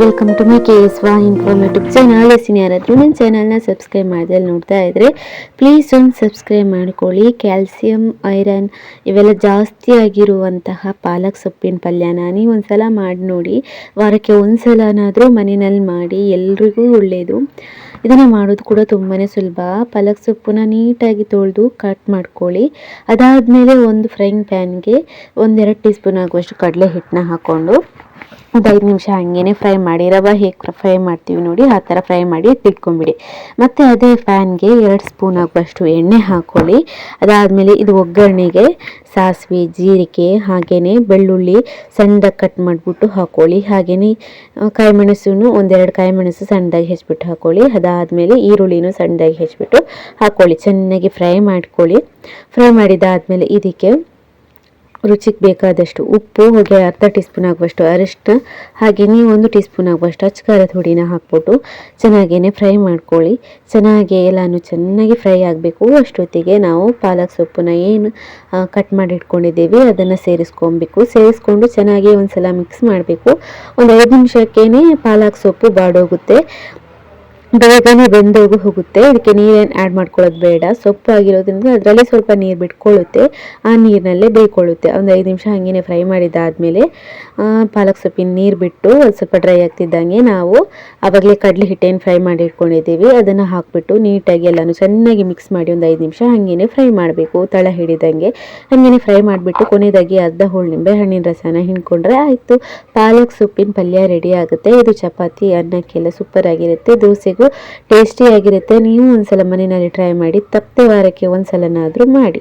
Welcome to my K S ವಾ informative channel ಎಸ್ಸಿನ ಯಾರಾದರೂ ನನ್ನ ಚಾನಲ್ನ ಸಬ್ಸ್ಕ್ರೈಬ್ ಮಾಡಿದಲ್ಲಿ ನೋಡ್ತಾ ಇದ್ದರೆ ಪ್ಲೀಸ್ ಒಂದು ಸಬ್ಸ್ಕ್ರೈಬ್ ಮಾಡ್ಕೊಳ್ಳಿ. ಕ್ಯಾಲ್ಸಿಯಂ ಐರನ್ ಇವೆಲ್ಲ ಜಾಸ್ತಿ ಆಗಿರುವಂತಹ ಪಾಲಕ್ ಸೊಪ್ಪಿನ ಪಲ್ಯನ ನೀವು ಒಂದ್ಸಲ ಮಾಡಿ ನೋಡಿ. ವಾರಕ್ಕೆ ಒಂದು ಸಲನಾದರೂ ಮನೆಯಲ್ಲಿ ಮಾಡಿ ಎಲ್ರಿಗೂ ಒಳ್ಳೆಯದು ಇದನ್ನು ಮಾಡೋದು ಕೂಡ ತುಂಬಾ ಸುಲಭ. ಪಾಲಕ್ ಸೊಪ್ಪನ್ನ ನೀಟಾಗಿ ತೊಳೆದು ಕಟ್ ಮಾಡ್ಕೊಳ್ಳಿ. ಅದಾದಮೇಲೆ ಒಂದು ಫ್ರೈಂಗ್ ಪ್ಯಾನ್ಗೆ ಒಂದೆರಡು ಟೀ ಸ್ಪೂನ್ ಆಗುವಷ್ಟು ಕಡಲೆ ಹಿಟ್ಟನ್ನ ಹಾಕ್ಕೊಂಡು ಒಂದು ಐದು ನಿಮಿಷ ಹಂಗೇನೆ ಫ್ರೈ ಮಾಡಿ, ರವೆ ಹೇಗೆ ಫ್ರೈ ಮಾಡ್ತೀವಿ ನೋಡಿ, ಆ ಥರ ಫ್ರೈ ಮಾಡಿ ತಿಳ್ಕೊಂಬಿಡಿ ಮತ್ತು ಅದೇ ಫ್ಯಾನ್ಗೆ ಎರಡು ಸ್ಪೂನ್ ಆಗುವಷ್ಟು ಎಣ್ಣೆ ಹಾಕ್ಕೊಳ್ಳಿ ಅದಾದಮೇಲೆ ಇದು ಒಗ್ಗರಣೆಗೆ ಸಾಸಿವೆ, ಜೀರಿಗೆ ಹಾಗೆಯೇ ಬೆಳ್ಳುಳ್ಳಿ ಸಣ್ಣದಾಗಿ ಕಟ್ ಮಾಡಿಬಿಟ್ಟು ಹಾಕ್ಕೊಳ್ಳಿ ಹಾಗೆಯೇ ಕಾಯಿ ಮೆಣಸನ್ನು ಒಂದೆರಡು ಕಾಯಿ ಮೆಣಸು ಸಣ್ಣದಾಗಿ ಹೆಚ್ಚಿಬಿಟ್ಟು ಹಾಕ್ಕೊಳ್ಳಿ ಅದಾದಮೇಲೆ ಈರುಳ್ಳಿನೂ ಸಣ್ಣದಾಗಿ ಹೆಚ್ಚಿಬಿಟ್ಟು ಹಾಕ್ಕೊಳ್ಳಿ ಚೆನ್ನಾಗಿ ಫ್ರೈ ಮಾಡ್ಕೊಳ್ಳಿ. ಫ್ರೈ ಮಾಡಿದಾದಮೇಲೆ ಇದಕ್ಕೆ ರುಚಿಗೆ ಬೇಕಾದಷ್ಟು ಉಪ್ಪು, ಹಾಗೆ ಅರ್ಧ ಟೀ ಸ್ಪೂನ್ ಆಗುವಷ್ಟು ಅರಿಶಿನ ಹಾಗೆಯೇ ಒಂದು ಟೀ ಸ್ಪೂನ್ ಆಗುವಷ್ಟು ಅಚ್ಚಕಾರದ ಹುಡಿನ ಹಾಕ್ಬಿಟ್ಟು ಚೆನ್ನಾಗೇ ಫ್ರೈ ಮಾಡ್ಕೊಳ್ಳಿ. ಚೆನ್ನಾಗಿ ಎಲ್ಲನೂ ಚೆನ್ನಾಗಿ ಫ್ರೈ ಆಗಬೇಕು. ಅಷ್ಟೊತ್ತಿಗೆ ನಾವು ಪಾಲಕ್ ಸೊಪ್ಪನ್ನ ಏನು ಕಟ್ ಮಾಡಿ ಇಟ್ಕೊಂಡಿದ್ದೀವಿ, ಅದನ್ನು ಸೇರಿಸ್ಕೊಬೇಕು. ಸೇರಿಸ್ಕೊಂಡು ಚೆನ್ನಾಗಿ ಒಂದ್ಸಲ ಮಿಕ್ಸ್ ಮಾಡಬೇಕು. ಒಂದು ಐದು ನಿಮಿಷಕ್ಕೇ ಪಾಲಕ್ ಸೊಪ್ಪು ಬಾಡೋಗುತ್ತೆ. ಬೇಗನೆ ಬೆಂದೋಗು ಹೋಗುತ್ತೆ. ಇದಕ್ಕೆ ನೀರೇನು ಆ್ಯಡ್ ಮಾಡ್ಕೊಳ್ಳೋದು ಬೇಡ. ಸೊಪ್ಪು ಆಗಿರೋದ್ರಿಂದ ಅದರಲ್ಲಿ ಸ್ವಲ್ಪ ನೀರು ಬಿಟ್ಕೊಳ್ಳುತ್ತೆ. ಆ ನೀರಿನಲ್ಲೇ ಬೇಯ್ಕೊಳ್ಳುತ್ತೆ. ಒಂದು ಐದು ನಿಮಿಷ ಹಾಗೇನೆ ಫ್ರೈ ಮಾಡಿದ್ದಾದಮೇಲೆ ಪಾಲಕ್ ಸೊಪ್ಪಿನ ನೀರು ಬಿಟ್ಟು ಒಂದು ಸ್ವಲ್ಪ ಡ್ರೈ ಆಗ್ತಿದ್ದಂಗೆ ನಾವು ಆವಾಗಲೇ ಕಡಲೆ ಹಿಟ್ಟೇನು ಫ್ರೈ ಮಾಡಿ ಇಟ್ಕೊಂಡಿದ್ದೀವಿ ಅದನ್ನು ಹಾಕಿಬಿಟ್ಟು ನೀಟಾಗಿ ಎಲ್ಲನೂ ಚೆನ್ನಾಗಿ ಮಿಕ್ಸ್ ಮಾಡಿ ಒಂದು ಐದು ನಿಮಿಷ ಹಾಗೇನೆ ಫ್ರೈ ಮಾಡಬೇಕು. ತಳ ಹಿಡಿದಂಗೆ. ಹಾಗೇನೆ ಫ್ರೈ ಮಾಡಿಬಿಟ್ಟು ಕೊನೆಯದಾಗಿ ಅರ್ಧ ಹೋಳು ನಿಂಬೆ ಹಣ್ಣಿನ ರಸನ ಹಿಂಡ್ಕೊಂಡ್ರೆ ಆಯಿತು. ಪಾಲಕ್ ಸೊಪ್ಪಿನ ಪಲ್ಯ ರೆಡಿ ಆಗುತ್ತೆ. ಇದು ಚಪಾತಿ ಅನ್ನಕ್ಕೆಲ್ಲ ಸೂಪರ್ ಆಗಿರುತ್ತೆ. ದೋಸೆಗೂ ಟೇಸ್ಟಿಯಾಗಿರುತ್ತೆ ನೀವು ಒಂದ್ಸಲ ಮನೆಯಲ್ಲಿ ಟ್ರೈ ಮಾಡಿ ತಪ್ಪದೆ ವಾರಕ್ಕೆ ಒಂದ್ಸಲನಾದರೂ ಮಾಡಿ.